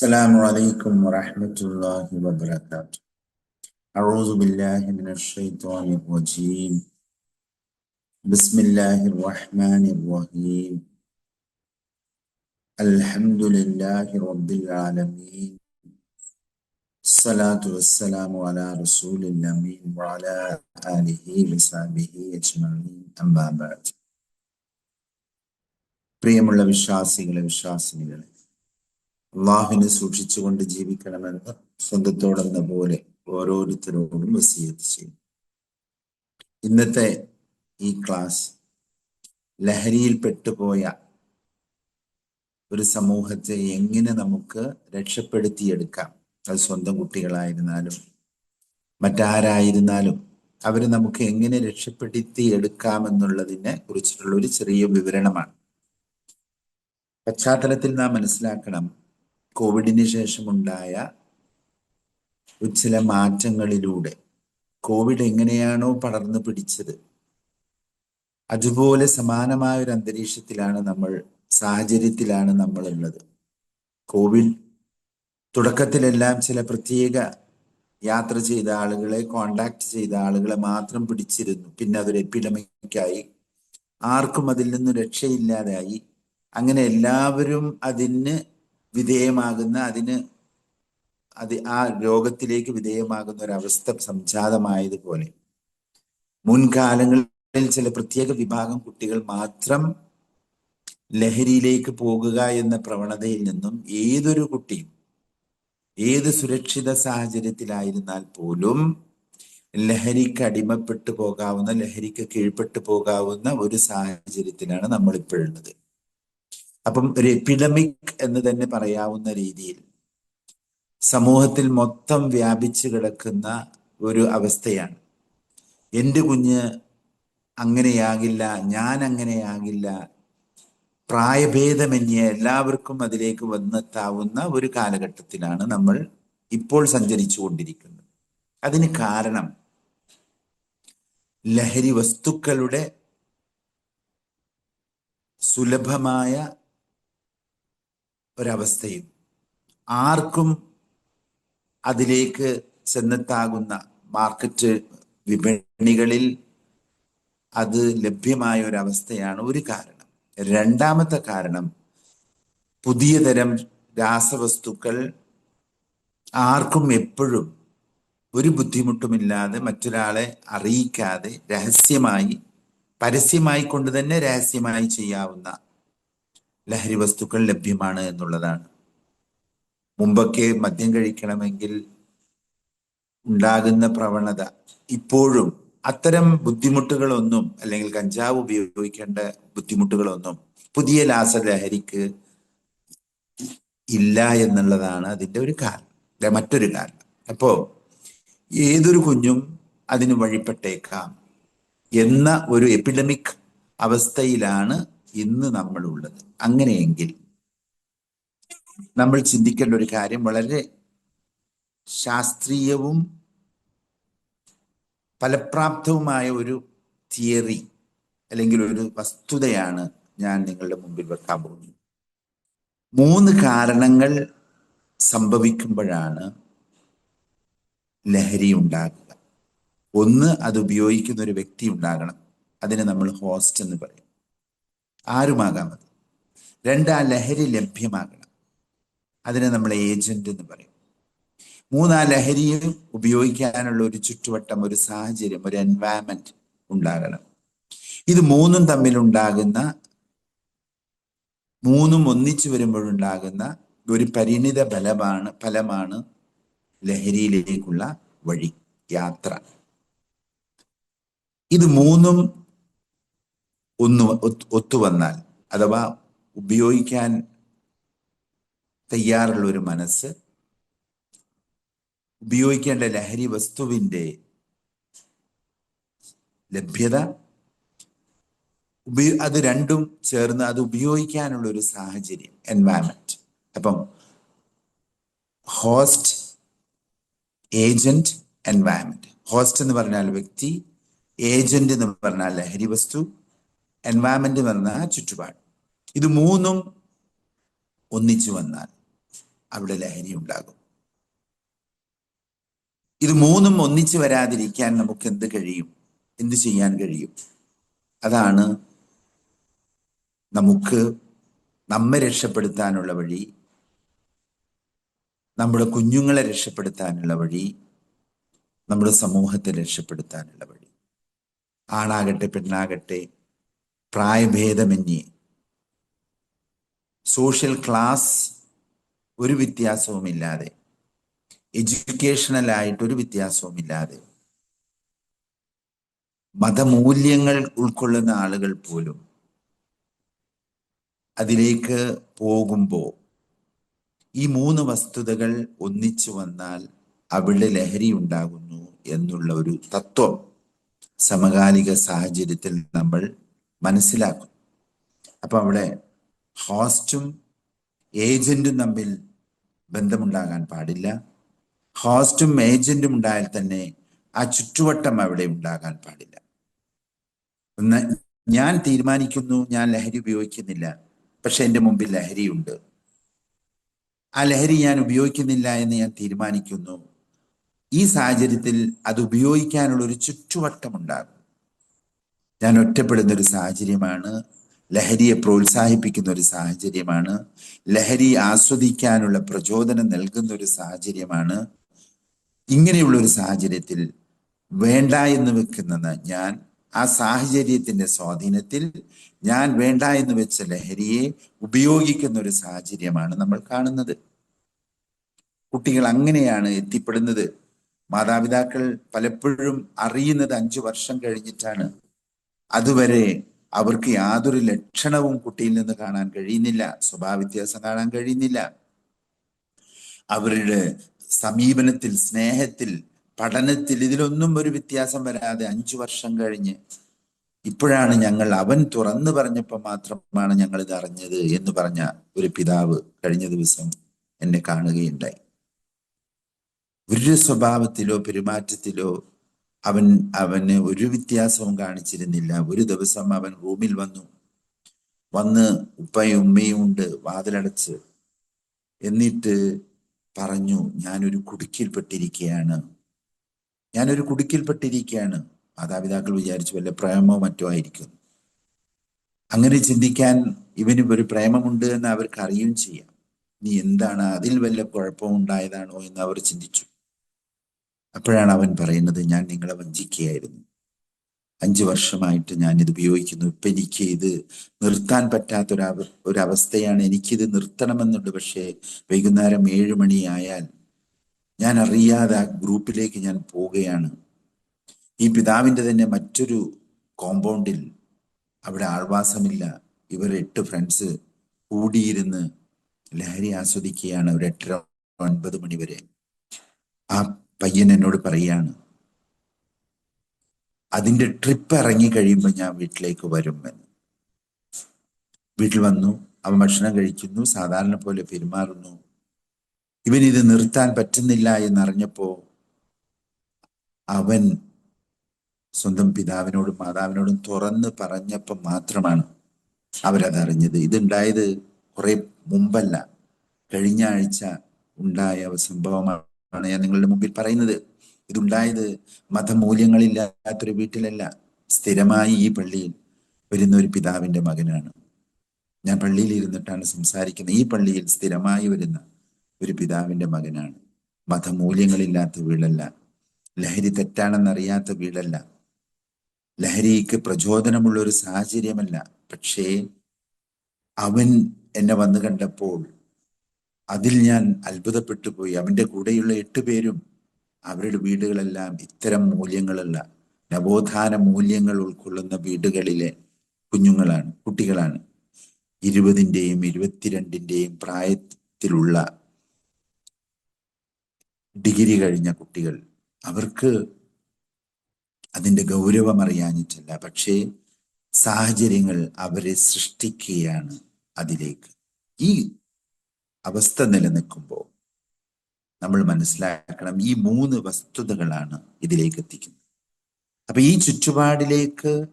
السلام عليكم ورحمة الله وبركاته أعوذ بالله من الشيطان الرجيم بسم الله الرحمن الرحيم الحمد لله رب العالمين الصلاة والسلام على رسول الأمين وعلى آله وصحبه أجمعين أما بعد പ്രിയമുള്ള വിശ്വാസികളെ വിശ്വാസിനികളെ അള്ളാഹുവിനെ സൂക്ഷിച്ചുകൊണ്ട് ജീവിക്കണമെന്ന് സ്വന്തത്തോടെന്ന പോലെ ഓരോരുത്തരോടും വസീയത്ത് ചെയ്യും ഇന്നത്തെ ഈ ക്ലാസ് ലഹരിയിൽ പെട്ടുപോയ ഒരു സമൂഹത്തെ എങ്ങനെ നമുക്ക് രക്ഷപ്പെടുത്തിയെടുക്കാം? അത് സ്വന്തം കുട്ടികളായിരുന്നാലും മറ്റാരായിരുന്നാലും അവരെ നമുക്ക് എങ്ങനെ രക്ഷപ്പെടുത്തി എടുക്കാമെന്നുള്ളതിനെ കുറിച്ചിട്ടുള്ള ഒരു ചെറിയ വിവരണമാണ്. പശ്ചാത്തലത്തിൽ നാം മനസ്സിലാക്കണം. കോവിഡിന് ശേഷമുണ്ടായ ചില മാറ്റങ്ങളിലൂടെ കോവിഡ് എങ്ങനെയാണോ പടർന്നു പിടിച്ചത് അതുപോലെ സമാനമായ ഒരു അന്തരീക്ഷത്തിലാണ് നമ്മൾ സാഹചര്യത്തിലാണ് നമ്മൾ ഉള്ളത് കോവിഡ് തുടക്കത്തിലെല്ലാം ചില പ്രത്യേക യാത്ര ചെയ്ത ആളുകളെ കോണ്ടാക്ട് ചെയ്ത ആളുകളെ മാത്രം പിടിച്ചിരുന്നു. പിന്നെ അതൊരു എപ്പിഡമിക്കായി ആർക്കും അതിൽ നിന്ന് രക്ഷയില്ലാതായി. അങ്ങനെ എല്ലാവരും അതിന് വിധേയമാകുന്ന അതിന് അത് ആ രോഗത്തിലേക്ക് വിധേയമാകുന്ന ഒരവസ്ഥ സംജാതമായതുപോലെ. മുൻകാലങ്ങളിൽ ചില പ്രത്യേക വിഭാഗം കുട്ടികൾ മാത്രം ലഹരിയിലേക്ക് പോകുക എന്ന പ്രവണതയിൽ നിന്നും ഏതൊരു കുട്ടിയും ഏത് സുരക്ഷിത സാഹചര്യത്തിലായിരുന്നാൽ പോലും ലഹരിക്ക് അടിമപ്പെട്ടു പോകാവുന്ന ലഹരിക്ക് കീഴ്പ്പെട്ടു പോകാവുന്ന ഒരു സാഹചര്യത്തിലാണ് നമ്മൾ ഇപ്പോഴുള്ളത് അപ്പം ഒരു എപ്പിഡമിക് എന്ന് തന്നെ പറയാവുന്ന രീതിയിൽ സമൂഹത്തിൽ മൊത്തം വ്യാപിച്ചു കിടക്കുന്ന ഒരു അവസ്ഥയാണ്. എന്റെ കുഞ്ഞ് അങ്ങനെയാകില്ല ഞാൻ അങ്ങനെയാകില്ല പ്രായഭേദമന്യേ എല്ലാവർക്കും അതിലേക്ക് വന്നെത്താവുന്ന ഒരു കാലഘട്ടത്തിലാണ് നമ്മൾ ഇപ്പോൾ സഞ്ചരിച്ചു കൊണ്ടിരിക്കുന്നത് അതിന് കാരണം ലഹരി വസ്തുക്കളുടെ സുലഭമായ ഒരവസ്ഥയും ആർക്കും അതിലേക്ക് ചെന്നെത്താകുന്ന മാർക്കറ്റ് വിപണികളിൽ അത് ലഭ്യമായ ഒരവസ്ഥയാണ് ഒരു കാരണം. രണ്ടാമത്തെ കാരണം പുതിയ തരം രാസവസ്തുക്കൾ ആർക്കും എപ്പോഴും ഒരു ബുദ്ധിമുട്ടുമില്ലാതെ മറ്റൊരാളെ അറിയിക്കാതെ രഹസ്യമായി പരസ്യമായി കൊണ്ട് തന്നെ രഹസ്യമായി ചെയ്യാവുന്ന ലഹരി വസ്തുക്കൾ ലഭ്യമാണ് എന്നുള്ളതാണ്. മുമ്പൊക്കെ മദ്യം കഴിക്കണമെങ്കിൽ ഉണ്ടാകുന്ന പ്രവണത ഇപ്പോഴും അത്തരം ബുദ്ധിമുട്ടുകളൊന്നും അല്ലെങ്കിൽ കഞ്ചാവ് ഉപയോഗിക്കേണ്ട ബുദ്ധിമുട്ടുകളൊന്നും പുതിയ ലാസലഹരിക്ക് ഇല്ല എന്നുള്ളതാണ് അതിന്റെ ഒരു കാരണം. മറ്റൊരു കാരണം. അപ്പോ ഏതൊരു കുഞ്ഞും അതിന് വഴിപ്പെട്ടേക്കാം എന്ന ഒരു എപ്പിഡമിക് അവസ്ഥയിലാണ് ഇന്ന് നമ്മളുള്ളത്. അങ്ങനെയെങ്കിൽ നമ്മൾ ചിന്തിക്കേണ്ട ഒരു കാര്യം വളരെ ശാസ്ത്രീയവും ഫലപ്രാപ്തവുമായ ഒരു തിയറി അല്ലെങ്കിൽ ഒരു വസ്തുതയാണ് ഞാൻ നിങ്ങളുടെ മുമ്പിൽ വെക്കാൻ പോകുന്നത്. മൂന്ന് കാരണങ്ങൾ സംഭവിക്കുമ്പോഴാണ് ലഹരി ഉണ്ടാകുക. ഒന്ന് അത് ഉപയോഗിക്കുന്ന ഒരു വ്യക്തി ഉണ്ടാകണം. അതിനെ നമ്മൾ ഹോസ്റ്റ് എന്ന് പറയും. ആരുമാകാം അത്? രണ്ട് ആ ലഹരി ലഭ്യമാകണം. അതിനെ നമ്മൾ ഏജന്റ് എന്ന് പറയും. മൂന്ന് ആ ലഹരിയെ ഉപയോഗിക്കാനുള്ള ഒരു ചുറ്റുവട്ടം ഒരു സാഹചര്യം ഒരു എൻവയറമെന്റ് ഉണ്ടാകണം. ഇത് മൂന്നും തമ്മിൽ ഉണ്ടാകുന്ന മൂന്നും ഒന്നിച്ചു വരുമ്പോഴുണ്ടാകുന്ന ഒരു പരിണിത ഫലമാണ് ഫലമാണ് ലഹരിയിലേക്കുള്ള വഴി യാത്ര. ഇത് മൂന്നും ഒന്ന് ഒത്തുവന്നാൽ അഥവാ ഉപയോഗിക്കാൻ തയ്യാറുള്ള ഒരു മനസ്സ് ഉപയോഗിക്കേണ്ട ലഹരി വസ്തുവിന്റെ ലഭ്യത ഉപയോ അത് രണ്ടും ചേർന്ന് അത് ഉപയോഗിക്കാനുള്ള ഒരു സാഹചര്യം എൻവയറമെന്റ് അപ്പം ഹോസ്റ്റ് ഏജന്റ് എൻവയറമെന്റ് ഹോസ്റ്റ് എന്ന് പറഞ്ഞാൽ വ്യക്തി ഏജന്റ് എന്ന് പറഞ്ഞാൽ ലഹരി വസ്തു എൻവയറമെന്റ് എന്ന് പറഞ്ഞാൽ ചുറ്റുപാട്. ഇത് മൂന്നും ഒന്നിച്ചു വന്നാൽ അവിടെ ലഹരി ഉണ്ടാകും. ഇത് മൂന്നും ഒന്നിച്ചു വരാതിരിക്കാൻ നമുക്ക് എന്ത് കഴിയും? എന്ത് ചെയ്യാൻ കഴിയും? അതാണ് നമുക്ക് നമ്മെ രക്ഷപ്പെടുത്താനുള്ള വഴി നമ്മുടെ കുഞ്ഞുങ്ങളെ രക്ഷപ്പെടുത്താനുള്ള വഴി നമ്മുടെ സമൂഹത്തെ രക്ഷപ്പെടുത്താനുള്ള വഴി. ആണാകട്ടെ പെണ്ണാകട്ടെ പ്രായഭേദമന്യേ. സോഷ്യൽ ക്ലാസ് ഒരു വ്യത്യാസവുമില്ലാതെ. എഡ്യൂക്കേഷണലായിട്ട് ഒരു വ്യത്യാസവുമില്ലാതെ. മതമൂല്യങ്ങൾ ഉൾക്കൊള്ളുന്ന ആളുകൾ പോലും അതിലേക്ക് പോകുമ്പോൾ ഈ മൂന്ന് വസ്തുതകൾ ഒന്നിച്ചു വന്നാൽ അവിടെ ലഹരി ഉണ്ടാകുന്നു എന്നുള്ള ഒരു തത്വം സമകാലിക സാഹചര്യത്തിൽ നമ്മൾ മനസ്സിലാക്കും. അപ്പൊ അവിടെ ഹോസ്റ്റും ഏജന്റും തമ്മിൽ ബന്ധമുണ്ടാകാൻ പാടില്ല. ഹോസ്റ്റും ഏജന്റും ഉണ്ടായാൽ തന്നെ ആ ചുറ്റുവട്ടം അവിടെ ഉണ്ടാകാൻ പാടില്ല. ഞാൻ തീരുമാനിക്കുന്നു ഞാൻ ലഹരി ഉപയോഗിക്കുന്നില്ല പക്ഷെ എന്റെ മുമ്പിൽ ലഹരിയുണ്ട്. ആ ലഹരി ഞാൻ ഉപയോഗിക്കുന്നില്ല എന്ന് ഞാൻ തീരുമാനിക്കുന്നു. ഈ സാഹചര്യത്തിൽ അത് ഉപയോഗിക്കാനുള്ള ഒരു ചുറ്റുവട്ടം ഉണ്ടാകും. ഞാൻ ഒറ്റപ്പെടുന്ന ഒരു സാഹചര്യമാണ്. ലഹരിയെ പ്രോത്സാഹിപ്പിക്കുന്ന ഒരു സാഹചര്യമാണ്. ലഹരി ആസ്വദിക്കാനുള്ള പ്രചോദനം നൽകുന്ന ഒരു സാഹചര്യമാണ്. ഇങ്ങനെയുള്ള ഒരു സാഹചര്യത്തിൽ വേണ്ട എന്ന് വെക്കുന്ന ഞാൻ ആ സാഹചര്യത്തിന്റെ സ്വാധീനത്തിൽ ഞാൻ വേണ്ട എന്ന് വെച്ച ലഹരിയെ ഉപയോഗിക്കുന്ന ഒരു സാഹചര്യമാണ് നമ്മൾ കാണുന്നത്. കുട്ടികൾ അങ്ങനെയാണ് എത്തിപ്പെടുന്നത്. മാതാപിതാക്കൾ പലപ്പോഴും അറിയുന്നത് അഞ്ചു വർഷം കഴിഞ്ഞിട്ടാണ്. അതുവരെ അവർക്ക് യാതൊരു ലക്ഷണവും കുട്ടിയിൽ നിന്ന് കാണാൻ കഴിയുന്നില്ല. സ്വഭാവവ്യത്യാസം കാണാൻ കഴിയുന്നില്ല. അവരുടെ സമീപനത്തിൽ സ്നേഹത്തിൽ പഠനത്തിൽ ഇതിലൊന്നും ഒരു വ്യത്യാസം വരാതെ അഞ്ചു വർഷം കഴിഞ്ഞ് ഇപ്പോഴാണ് ഞങ്ങൾ അവൻ തുറന്നു പറഞ്ഞപ്പോൾ മാത്രമാണ് ഞങ്ങൾ ഇത് അറിഞ്ഞത് എന്ന് പറഞ്ഞ ഒരു പിതാവ് കഴിഞ്ഞ ദിവസം എന്നെ കാണുകയുണ്ടായി. ഒരു സ്വഭാവത്തിലോ പെരുമാറ്റത്തിലോ അവൻ അവന് ഒരു വ്യത്യാസവും കാണിച്ചിരുന്നില്ല. ഒരു ദിവസം അവൻ റൂമിൽ വന്നു. വന്ന് ഉപ്പയും ഉമ്മയും ഉണ്ട് വാതിലടച്ച്. എന്നിട്ട് പറഞ്ഞു ഞാനൊരു കുടുക്കിൽപ്പെട്ടിരിക്കുകയാണ് ഞാനൊരു കുടുക്കിൽപ്പെട്ടിരിക്കുകയാണ് മാതാപിതാക്കൾ വിചാരിച്ചു വല്ല പ്രേമോ മറ്റോ ആയിരിക്കും. അങ്ങനെ ചിന്തിക്കാൻ ഇവന് ഒരു പ്രേമമുണ്ട് എന്ന് അവർക്ക് അറിയുകയും ചെയ്യാം. നീ എന്താണ്? അതിൽ വല്ല കുഴപ്പമുണ്ടായതാണോ? എന്ന് അവർ ചിന്തിച്ചു. അപ്പോഴാണ് അവൻ പറയുന്നത് ഞാൻ നിങ്ങളെ വഞ്ചിക്കുകയായിരുന്നു. അഞ്ചു വർഷമായിട്ട് ഞാൻ ഇത് ഉപയോഗിക്കുന്നു. ഇപ്പൊ എനിക്ക് ഇത് നിർത്താൻ പറ്റാത്ത ഒരു ഒരവസ്ഥയാണ്. എനിക്കിത് നിർത്തണമെന്നുണ്ട്. പക്ഷേ വൈകുന്നേരം ഏഴു മണിയായാൽ ഞാൻ അറിയാതെ ആ ഗ്രൂപ്പിലേക്ക് ഞാൻ പോവുകയാണ്. ഈ പിതാവിന്റെ തന്നെ മറ്റൊരു കോമ്പൗണ്ടിൽ അവിടെ ആൾവാസമില്ല. ഇവർ എട്ട് ഫ്രണ്ട്സ് കൂടിയിരുന്ന് ലഹരി ആസ്വദിക്കുകയാണ് ഒരു എട്ടര ഒൻപത് മണി വരെ. ആ പയ്യൻ എന്നോട് പറയാണ് അതിന്റെ ട്രിപ്പ് ഇറങ്ങി കഴിയുമ്പോൾ ഞാൻ വീട്ടിലേക്ക് വരും എന്ന്. വീട്ടിൽ വന്നു അവൻ ഭക്ഷണം കഴിക്കുന്നു സാധാരണ പോലെ പെരുമാറുന്നു. ഇവൻ ഇത് നിർത്താൻ പറ്റുന്നില്ല എന്നറിഞ്ഞപ്പോ അവൻ സ്വന്തം പിതാവിനോടും മാതാവിനോടും തുറന്ന് പറഞ്ഞപ്പോൾ മാത്രമാണ് അവരതറിഞ്ഞത്. ഇതുണ്ടായത് കുറെ മുമ്പല്ല കഴിഞ്ഞ ആഴ്ച ഉണ്ടായ സംഭവമാണ്. ഞാൻ നിങ്ങളുടെ മുമ്പിൽ പറയുന്നത്. ഇതുണ്ടായത് മതമൂല്യങ്ങളില്ലാത്തൊരു വീട്ടിലല്ല. സ്ഥിരമായി ഈ പള്ളിയിൽ വരുന്ന ഒരു പിതാവിന്റെ മകനാണ്. ഞാൻ പള്ളിയിൽ ഇരുന്നിട്ടാണ് സംസാരിക്കുന്നത്. ഈ പള്ളിയിൽ സ്ഥിരമായി വരുന്ന ഒരു പിതാവിന്റെ മകനാണ്. മതമൂല്യങ്ങളില്ലാത്ത വീടല്ല. ലഹരി തെറ്റാണെന്നറിയാത്ത വീടല്ല. ലഹരിക്ക് പ്രചോദനമുള്ള ഒരു സാഹചര്യമല്ല. പക്ഷേ അവൻ എന്നെ വന്നു കണ്ടപ്പോൾ അതിൽ ഞാൻ അത്ഭുതപ്പെട്ടു പോയി അവന്റെ കൂടെയുള്ള എട്ട് പേരും അവരുടെ വീടുകളെല്ലാം ഇത്തരം മൂല്യങ്ങളല്ല നവോത്ഥാന മൂല്യങ്ങൾ ഉൾക്കൊള്ളുന്ന വീടുകളിലെ കുഞ്ഞുങ്ങളാണ് കുട്ടികളാണ്. ഇരുപതിന്റെയും ഇരുപത്തിരണ്ടിന്റെയും പ്രായത്തിലുള്ള ഡിഗ്രി കഴിഞ്ഞ കുട്ടികൾ അവർക്ക് അതിന്റെ ഗൗരവം അറിയാഞ്ഞിട്ടില്ല പക്ഷേ സാഹചര്യങ്ങൾ അവരെ സൃഷ്ടിക്കുകയാണ് അതിലേക്ക്. ഈ അവസ്ഥ നിലനിൽക്കുമ്പോൾ നമ്മൾ മനസ്സിലാക്കണം ഈ മൂന്ന് വസ്തുതകളാണ് ഇതിലേക്ക് എത്തിക്കുന്നത്. അപ്പൊ ഈ ചുറ്റുപാടിലേക്ക്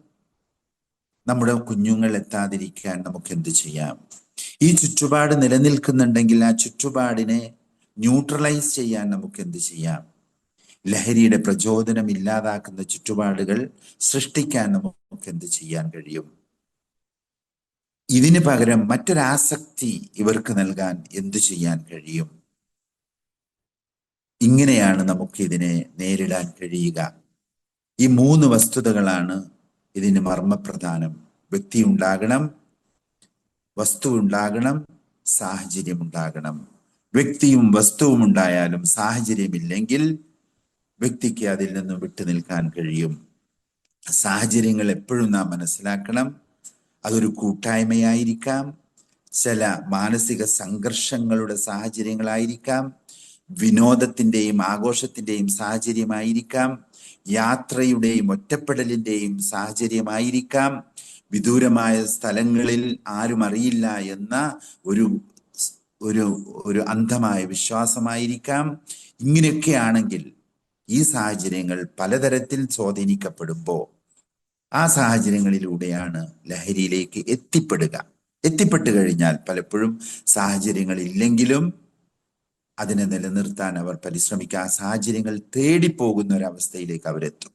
നമ്മുടെ കുഞ്ഞുങ്ങൾ എത്താതിരിക്കാൻ നമുക്ക് എന്ത് ചെയ്യാം? ഈ ചുറ്റുപാട് നിലനിൽക്കുന്നുണ്ടെങ്കിൽ ആ ചുറ്റുപാടിനെ ന്യൂട്രലൈസ് ചെയ്യാൻ നമുക്ക് എന്ത് ചെയ്യാം? ലഹരിയുടെ പ്രചോദനം ഇല്ലാതാക്കുന്ന ചുറ്റുപാടുകൾ സൃഷ്ടിക്കാൻ നമുക്ക് എന്ത് ചെയ്യാൻ കഴിയും? ഇതിന് പകരം മറ്റൊരാസക്തി ഇവർക്ക് നൽകാൻ എന്തു ചെയ്യാൻ കഴിയും? ഇങ്ങനെയാണ് നമുക്ക് ഇതിനെ നേരിടാൻ കഴിയുക. ഈ മൂന്ന് വസ്തുതകളാണ് ഇതിന് മർമ്മപ്രധാനം. വ്യക്തി ഉണ്ടാകണം വസ്തു ഉണ്ടാകണം സാഹചര്യം ഉണ്ടാകണം. വ്യക്തിയും വസ്തുവും ഉണ്ടായാലും സാഹചര്യമില്ലെങ്കിൽ വ്യക്തിക്ക് അതിൽ നിന്നും വിട്ടു നിൽക്കാൻ കഴിയും. സാഹചര്യങ്ങൾ എപ്പോഴും നാം മനസ്സിലാക്കണം. അതൊരു കൂട്ടായ്മയായിരിക്കാം. ചില മാനസിക സംഘർഷങ്ങളുടെ സാഹചര്യങ്ങളായിരിക്കാം. വിനോദത്തിന്റെയും ആഘോഷത്തിന്റെയും സാഹചര്യമായിരിക്കാം. യാത്രയുടെയും ഒറ്റപ്പെടലിന്റെയും സാഹചര്യമായിരിക്കാം. വിദൂരമായ സ്ഥലങ്ങളിൽ ആരും അറിയില്ല എന്ന ഒരു ഒരു ഒരു അന്ധമായ വിശ്വാസമായിരിക്കാം. ഇങ്ങനെയൊക്കെയാണെങ്കിൽ ഈ സാഹചര്യങ്ങൾ പലതരത്തിൽ സ്വാധീനിക്കപ്പെടുമ്പോൾ ആ സാഹചര്യങ്ങളിലൂടെയാണ് ലഹരിയിലേക്ക് എത്തിപ്പെടുക. എത്തിപ്പെട്ടു കഴിഞ്ഞാൽ പലപ്പോഴും സാഹചര്യങ്ങൾ ഇല്ലെങ്കിലും അതിനെ നിലനിർത്താൻ അവർ പരിശ്രമിക്കുക. ആ സാഹചര്യങ്ങൾ തേടിപ്പോകുന്ന ഒരവസ്ഥയിലേക്ക് അവരെത്തും.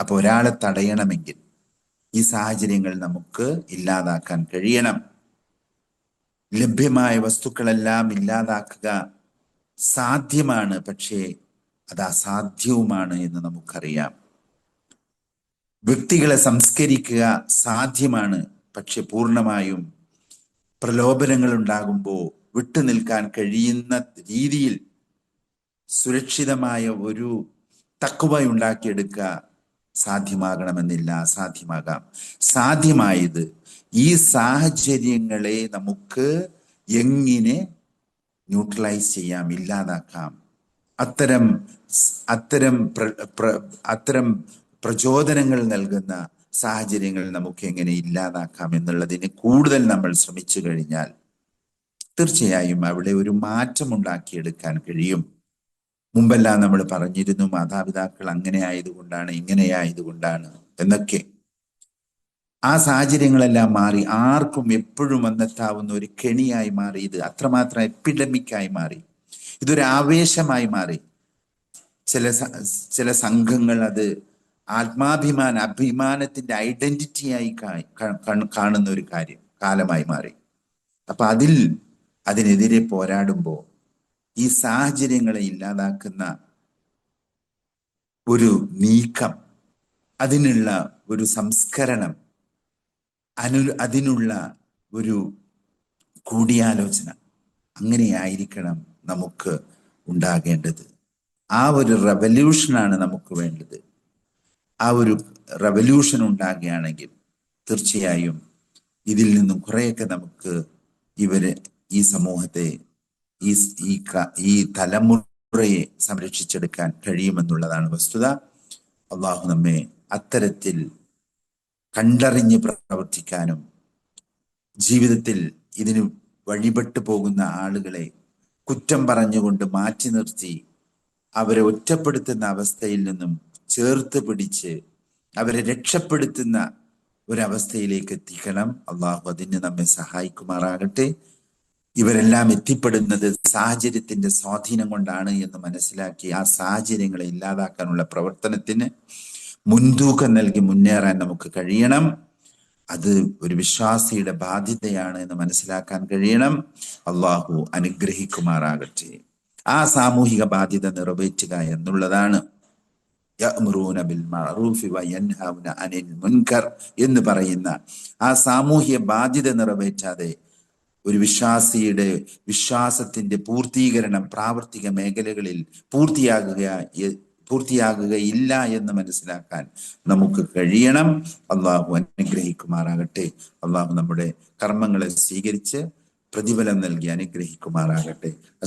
അപ്പൊ ഒരാളെ തടയണമെങ്കിൽ ഈ സാഹചര്യങ്ങൾ നമുക്ക് ഇല്ലാതാക്കാൻ കഴിയണം. ലഭ്യമായ വസ്തുക്കളെല്ലാം ഇല്ലാതാക്കുക സാധ്യമാണ്. പക്ഷേ അത് അസാധ്യവുമാണ് എന്ന് നമുക്കറിയാം. വ്യക്തികളെ സംസ്കരിക്കുക സാധ്യമാണ്. പക്ഷെ പൂർണമായും പ്രലോഭനങ്ങൾ ഉണ്ടാകുമ്പോൾ വിട്ടുനിൽക്കാൻ കഴിയുന്ന രീതിയിൽ സുരക്ഷിതമായ ഒരു തക്കുവ ഉണ്ടാക്കിയെടുക്കുക സാധ്യമാകണമെന്നില്ല സാധ്യമാകാം. സാധ്യമായത് ഈ സാഹചര്യങ്ങളെ നമുക്ക് എങ്ങനെ ന്യൂട്രലൈസ് ചെയ്യാം ഇല്ലാതാക്കാം? അത്തരം അത്തരം അത്തരം പ്രചോദനങ്ങൾ നൽകുന്ന സാഹചര്യങ്ങൾ നമുക്ക് എങ്ങനെ ഇല്ലാതാക്കാം എന്നുള്ളതിന് കൂടുതൽ നമ്മൾ ശ്രമിച്ചു കഴിഞ്ഞാൽ തീർച്ചയായും അവിടെ ഒരു മാറ്റം ഉണ്ടാക്കിയെടുക്കാൻ കഴിയും. മുമ്പെല്ലാം നമ്മൾ പറഞ്ഞിരുന്നു മാതാപിതാക്കൾ അങ്ങനെ ആയതുകൊണ്ടാണ് ഇങ്ങനെ ആയതുകൊണ്ടാണ് എന്നൊക്കെ. ആ സാഹചര്യങ്ങളെല്ലാം മാറി ആർക്കും എപ്പോഴും വന്നെത്താവുന്ന ഒരു കെണിയായി മാറി ഇത് അത്രമാത്രം എപ്പിഡമിക്കായി മാറി ഇതൊരു ആവേശമായി മാറി. ചില ചില സംഘങ്ങൾ അത് ആത്മാഭിമാന അഭിമാനത്തിന്റെ ഐഡന്റിറ്റിയായി കാണുന്ന ഒരു കാര്യം കാലമായി മാറി. അപ്പൊ അതിൽ അതിനെതിരെ പോരാടുമ്പോൾ ഈ സാഹചര്യങ്ങളെ ഇല്ലാതാക്കുന്ന ഒരു നീക്കം അതിനുള്ള ഒരു സംസ്കരണം അനു അതിനുള്ള ഒരു കൂടിയാലോചന അങ്ങനെയായിരിക്കണം നമുക്ക് ഉണ്ടാകേണ്ടത്. ആ ഒരു റെവല്യൂഷനാണ് നമുക്ക് വേണ്ടത്. ആ ഒരു റവല്യൂഷൻ ഉണ്ടാകുകയാണെങ്കിൽ തീർച്ചയായും ഇതിൽ നിന്നും കുറേയൊക്കെ നമുക്ക് ഇവർ ഈ സമൂഹത്തെ ഈ ഈ ഈ തലമുറയെ സംരക്ഷിച്ചെടുക്കാൻ കഴിയുമെന്നുള്ളതാണ് വസ്തുത. അള്ളാഹു നമ്മെ അത്തരത്തിൽ കണ്ടറിഞ്ഞ് പ്രവർത്തിക്കാനും ജീവിതത്തിൽ ഇതിന് വഴിപെട്ടു പോകുന്ന ആളുകളെ കുറ്റം പറഞ്ഞുകൊണ്ട് മാറ്റി നിർത്തി അവരെ ഒറ്റപ്പെടുത്തുന്ന അവസ്ഥയിൽ നിന്നും ചേർത്ത് പിടിച്ച് അവരെ രക്ഷപ്പെടുത്തുന്ന ഒരവസ്ഥയിലേക്ക് എത്തിക്കണം. അള്ളാഹു അതിന് നമ്മെ സഹായിക്കുമാറാകട്ടെ. ഇവരെല്ലാം എത്തിപ്പെടുന്നത് സാഹചര്യത്തിന്റെ സ്വാധീനം കൊണ്ടാണ് എന്ന് മനസ്സിലാക്കി ആ സാഹചര്യങ്ങളെ ഇല്ലാതാക്കാനുള്ള പ്രവർത്തനത്തിന് മുൻതൂക്കം നൽകി മുന്നേറാൻ നമുക്ക് കഴിയണം. അത് ഒരു വിശ്വാസിയുടെ ബാധ്യതയാണ് എന്ന് മനസ്സിലാക്കാൻ കഴിയണം. അള്ളാഹു അനുഗ്രഹിക്കുമാറാകട്ടെ. ആ സാമൂഹിക ബാധ്യത നിറവേറ്റുക എന്നുള്ളതാണ് അനിൽ മുൻകർ എന്ന് പറയുന്ന ആ സാമൂഹ്യ ബാധ്യത നിറവേറ്റാതെ ഒരു വിശ്വാസിയുടെ വിശ്വാസത്തിന്റെ പൂർത്തീകരണം പ്രാവർത്തിക മേഖലകളിൽ പൂർത്തിയാകുക പൂർത്തിയാകുകയില്ല എന്ന് മനസ്സിലാക്കാൻ നമുക്ക് കഴിയണം. അള്ളാഹു അനുഗ്രഹിക്കുമാറാകട്ടെ. അള്ളാഹു നമ്മുടെ കർമ്മങ്ങളെ സ്വീകരിച്ച് പ്രതിഫലം നൽകി അനുഗ്രഹിക്കുമാറാകട്ടെ.